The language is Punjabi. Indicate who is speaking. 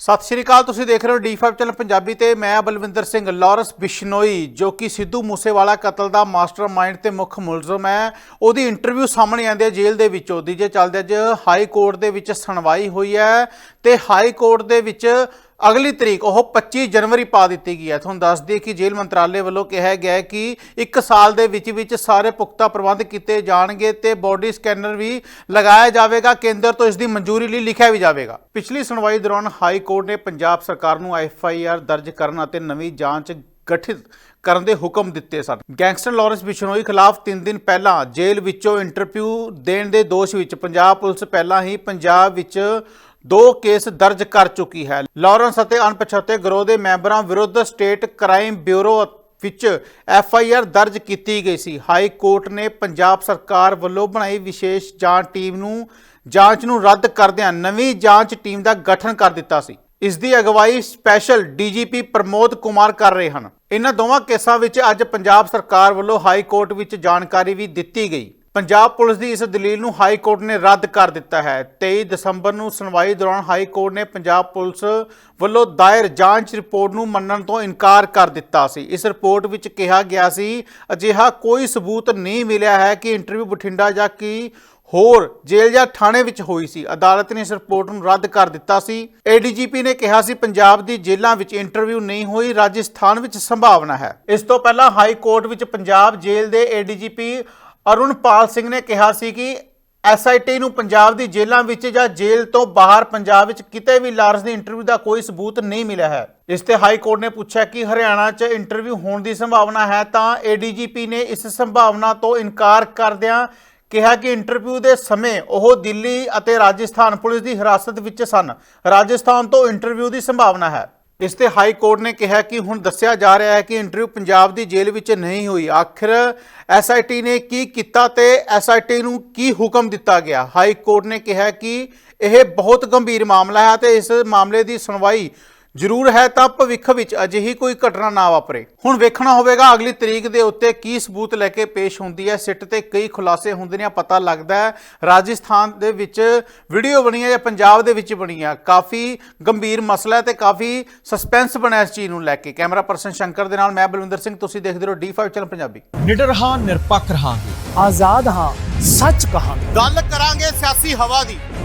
Speaker 1: ਸਤਿ ਸ਼੍ਰੀ ਅਕਾਲ, ਤੁਸੀਂ ਦੇਖ ਰਹੇ ਹੋ ਡੀ5 ਚੈਨਲ ਪੰਜਾਬੀ ਤੇ ਮੈਂ ਬਲਵਿੰਦਰ ਸਿੰਘ ਲਾਰੈਂਸ ਬਿਸ਼ਨੋਈ, ਜੋ ਕਿ ਸਿੱਧੂ ਮੂਸੇਵਾਲਾ ਕਤਲ ਦਾ ਮਾਸਟਰਮਾਈਂਡ ਤੇ ਮੁੱਖ ਮੁਲਜ਼ਮ ਹੈ। ਉਹਦੀ ਇੰਟਰਵਿਊ ਸਾਹਮਣੇ ਆਂਦੀ ਹੈ ਜੇਲ੍ਹ ਦੇ ਵਿੱਚੋਂ। ਦੀ ਜੇ ਚੱਲਦੇ ਅੱਜ ਹਾਈ ਕੋਰਟ ਦੇ ਵਿੱਚ ਸੁਣਵਾਈ ਹੋਈ ਹੈ ਤੇ ਹਾਈ ਕੋਰਟ ਦੇ ਵਿੱਚ ਅਗਲੀ ਤਰੀਕ ਉਹ 25 ਜਨਵਰੀ ਪਾ ਦਿੱਤੀ ਗਈ ਹੈ। ਤੁਹਾਨੂੰ ਦੱਸ ਦਈਏ ਕਿ ਜੇਲ੍ਹ ਮੰਤਰਾਲੇ ਵੱਲੋਂ ਕਿਹਾ ਗਿਆ ਹੈ ਕਿ ਇੱਕ ਸਾਲ ਦੇ ਵਿੱਚ ਵਿੱਚ ਸਾਰੇ ਪੁਖਤਾ ਪ੍ਰਬੰਧ ਕੀਤੇ ਜਾਣਗੇ ਤੇ ਬੋਡੀ ਸਕੈਨਰ ਵੀ ਲਗਾਇਆ ਜਾਵੇਗਾ। ਕੇਂਦਰ ਤੋਂ ਇਸ ਦੀ ਮਨਜ਼ੂਰੀ ਲਈ ਲਿਖਿਆ ਵੀ ਜਾਵੇਗਾ। ਪਿਛਲੀ ਸੁਣਵਾਈ ਦੌਰਾਨ ਹਾਈ ਕੋਰਟ ਨੇ ਪੰਜਾਬ ਸਰਕਾਰ ਨੂੰ ਐਫ ਆਈ ਆਰ ਦਰਜ ਕਰਨ ਅਤੇ ਨਵੀਂ ਜਾਂਚ ਗਠਿਤ ਕਰਨ ਦੇ ਹੁਕਮ ਦਿੱਤੇ ਸਨ। ਗੈਂਗਸਟਰ ਲਾਰੈਂਸ ਬਿਸ਼ਨੋਈ ਖਿਲਾਫ 3 ਦਿਨ ਪਹਿਲਾਂ ਜੇਲ੍ਹ ਵਿੱਚੋਂ ਇੰਟਰਵਿਊ ਦੇਣ ਦੇ ਦੋਸ਼ ਵਿੱਚ ਪੰਜਾਬ ਪੁਲਿਸ ਪਹਿਲਾਂ ਹੀ ਪੰਜਾਬ ਵਿੱਚ ਦੋ ਕੇਸ ਦਰਜ ਕਰ ਚੁੱਕੀ ਹੈ। ਲਾਰੈਂਸ ਅਤੇ ਅਣਪਛਾਤੇ ਗਰੋਹ ਦੇ ਮੈਂਬਰਾਂ ਵਿਰੁੱਧ ਸਟੇਟ ਕ੍ਰਾਈਮ ਬਿਊਰੋ ਵਿੱਚ ਐਫ ਆਈ ਆਰ ਦਰਜ ਕੀਤੀ ਗਈ ਸੀ। ਹਾਈ ਕੋਰਟ ਨੇ ਪੰਜਾਬ ਸਰਕਾਰ ਵੱਲੋਂ ਬਣਾਈ ਵਿਸ਼ੇਸ਼ ਜਾਂਚ ਟੀਮ ਨੂੰ ਜਾਂਚ ਨੂੰ ਰੱਦ ਕਰਦਿਆਂ ਨਵੀਂ ਜਾਂਚ ਟੀਮ ਦਾ ਗਠਨ ਕਰ ਦਿੱਤਾ ਸੀ। ਇਸ ਦੀ ਅਗਵਾਈ ਸਪੈਸ਼ਲ ਡੀਜੀਪੀ ਪ੍ਰਮੋਦ ਕੁਮਾਰ ਕਰ ਰਹੇ ਹਨ। ਇਹਨਾਂ ਦੋਵਾਂ ਕੇਸਾਂ ਵਿੱਚ ਅੱਜ ਪੰਜਾਬ ਸਰਕਾਰ ਵੱਲੋਂ ਹਾਈ ਕੋਰਟ ਵਿੱਚ ਜਾਣਕਾਰੀ ਵੀ ਦਿੱਤੀ ਗਈ। ਪੰਜਾਬ ਪੁਲਿਸ ਦੀ ਇਸ ਦਲੀਲ ਨੂੰ ਹਾਈ ਕੋਰਟ ਨੇ ਰੱਦ ਕਰ ਦਿੱਤਾ ਹੈ। 23 ਦਸੰਬਰ ਨੂੰ ਸੁਣਵਾਈ ਦੌਰਾਨ ਹਾਈ ਕੋਰਟ ਨੇ ਪੰਜਾਬ ਪੁਲਿਸ ਵੱਲੋਂ ਦਾਇਰ ਜਾਂਚ ਰਿਪੋਰਟ ਨੂੰ ਮੰਨਣ ਤੋਂ ਇਨਕਾਰ ਕਰ ਦਿੱਤਾ ਸੀ। ਇਸ ਰਿਪੋਰਟ ਵਿੱਚ ਕਿਹਾ ਗਿਆ ਸੀ, ਅਜਿਹਾ ਕੋਈ ਸਬੂਤ ਨਹੀਂ ਮਿਲਿਆ ਹੈ ਕਿ ਇੰਟਰਵਿਊ ਬਠਿੰਡਾ ਜਾਂ ਕੀ ਹੋਰ ਜੇਲ੍ਹ ਜਾਂ ਥਾਣੇ ਵਿੱਚ ਹੋਈ ਸੀ। ਅਦਾਲਤ ਨੇ ਇਸ ਰਿਪੋਰਟ ਨੂੰ ਰੱਦ ਕਰ ਦਿੱਤਾ ਸੀ। ਏਡੀਜੀਪੀ ਨੇ ਕਿਹਾ ਸੀ, ਪੰਜਾਬ ਦੀ ਜੇਲ੍ਹਾਂ ਵਿੱਚ ਇੰਟਰਵਿਊ ਨਹੀਂ ਹੋਈ, ਰਾਜਸਥਾਨ ਵਿੱਚ ਸੰਭਾਵਨਾ ਹੈ। ਇਸ ਤੋਂ ਪਹਿਲਾਂ ਹਾਈ ਕੋਰਟ ਵਿੱਚ ਪੰਜਾਬ ਜੇਲ੍ਹ ਦੇ ਏਡੀਜੀਪੀ ਅਰੁਣਪਾਲ ਸਿੰਘ ਨੇ ਕਿਹਾ ਸੀ ਕਿ ਐਸਆਈਟੀ ਨੂੰ ਪੰਜਾਬ ਦੀ ਜੇਲ੍ਹਾਂ ਵਿੱਚ ਜਾਂ ਜੇਲ੍ਹ ਤੋਂ ਬਾਹਰ ਪੰਜਾਬ ਵਿੱਚ ਕਿਤੇ ਵੀ ਲਾਰਸ ਦੀ ਇੰਟਰਵਿਊ ਦਾ ਕੋਈ ਸਬੂਤ ਨਹੀਂ ਮਿਲਿਆ ਹੈ। ਇਸ ਤੇ ਹਾਈ ਕੋਰਟ ਨੇ ਪੁੱਛਿਆ ਕਿ ਹਰਿਆਣਾ 'ਚ ਇੰਟਰਵਿਊ ਹੋਣ ਦੀ ਸੰਭਾਵਨਾ ਹੈ ਤਾਂ ਏਡੀਜੀਪੀ ਨੇ ਇਸ ਸੰਭਾਵਨਾ ਤੋਂ ਇਨਕਾਰ ਕਰਦਿਆਂ ਕਿਹਾ ਕਿ ਇੰਟਰਵਿਊ ਦੇ ਸਮੇਂ ਉਹ ਦਿੱਲੀ ਅਤੇ ਰਾਜਸਥਾਨ ਪੁਲਿਸ ਦੀ ਹਿਰਾਸਤ ਵਿੱਚ ਸਨ। ਰਾਜਸਥਾਨ ਤੋਂ ਇੰਟਰਵਿਊ ਦੀ ਸੰਭਾਵਨਾ ਹੈ। ਇਸ ਤੇ ਹਾਈ ਕੋਰਟ ਨੇ ਕਿਹਾ ਕਿ ਹੁਣ ਦੱਸਿਆ ਜਾ ਰਿਹਾ ਹੈ ਕਿ ਇੰਟਰਵਿਊ ਪੰਜਾਬ ਦੀ ਜੇਲ੍ਹ ਵਿੱਚ ਨਹੀਂ ਹੋਈ। ਆਖਿਰ ਐਸਆਈਟੀ ਨੇ ਕੀ ਕੀਤਾ ਤੇ ਐਸਆਈਟੀ ਨੂੰ ਕੀ ਹੁਕਮ ਦਿੱਤਾ ਗਿਆ? ਹਾਈ ਕੋਰਟ ਨੇ ਕਿਹਾ ਕਿ ਇਹ ਬਹੁਤ ਗੰਭੀਰ ਮਾਮਲਾ ਹੈ ਤੇ ਇਸ ਮਾਮਲੇ ਦੀ ਸੁਣਵਾਈ ਜ਼ਰੂਰ ਹੈ ਤਾਂ ਭਵਿੱਖ ਵਿੱਚ ਅਜਿਹੀ ਕੋਈ ਘਟਨਾ ਨਾ ਵਾਪਰੇ। ਹੁਣ ਵੇਖਣਾ ਹੋਵੇਗਾ ਅਗਲੀ ਤਰੀਕ ਦੇ ਉੱਤੇ ਕੀ ਸਬੂਤ ਲੈ ਕੇ ਪੇਸ਼ ਹੁੰਦੀ ਹੈ। ਸਿੱਟ ਤੇ ਕਈ ਖੁਲਾਸੇ ਹੁੰਦੇ ਨੇ ਪਤਾ ਲੱਗਦਾ ਹੈ। ਰਾਜਸਥਾਨ ਦੇ ਵਿੱਚ ਵੀਡੀਓ ਬਣੀ ਹੈ ਜਾਂ ਪੰਜਾਬ ਦੇ ਵਿੱਚ ਬਣੀ ਹੈ ਕਾਫੀ ਗੰਭੀਰ ਮਸਲਾ ਹੈ ਤੇ ਕਾਫੀ ਸਸਪੈਂਸ ਬਣਿਆ ਇਸ ਚੀਜ਼ ਨੂੰ ਲੈ ਕੇ। ਕੈਮਰਾ ਪਰਸਨ ਸ਼ੰਕਰ ਦੇ ਨਾਲ ਮੈਂ ਬਲਵਿੰਦਰ ਸਿੰਘ ਤੁਸੀਂ ਦੇਖਦੇ ਰਹੋ D5 ਚੈਨਲ ਪੰਜਾਬੀ।
Speaker 2: ਨਿਡਰ ਹਾਂ ਨਿਰਪੱਖ ਰਹਾਂਗੇ।
Speaker 3: ਆਜ਼ਾਦ ਹਾਂ ਸੱਚ ਕਹਾਂਗੇ।
Speaker 1: ਗੱਲ ਕਰਾਂਗੇ ਸਿਆਸੀ ਹਵਾ ਦੀ।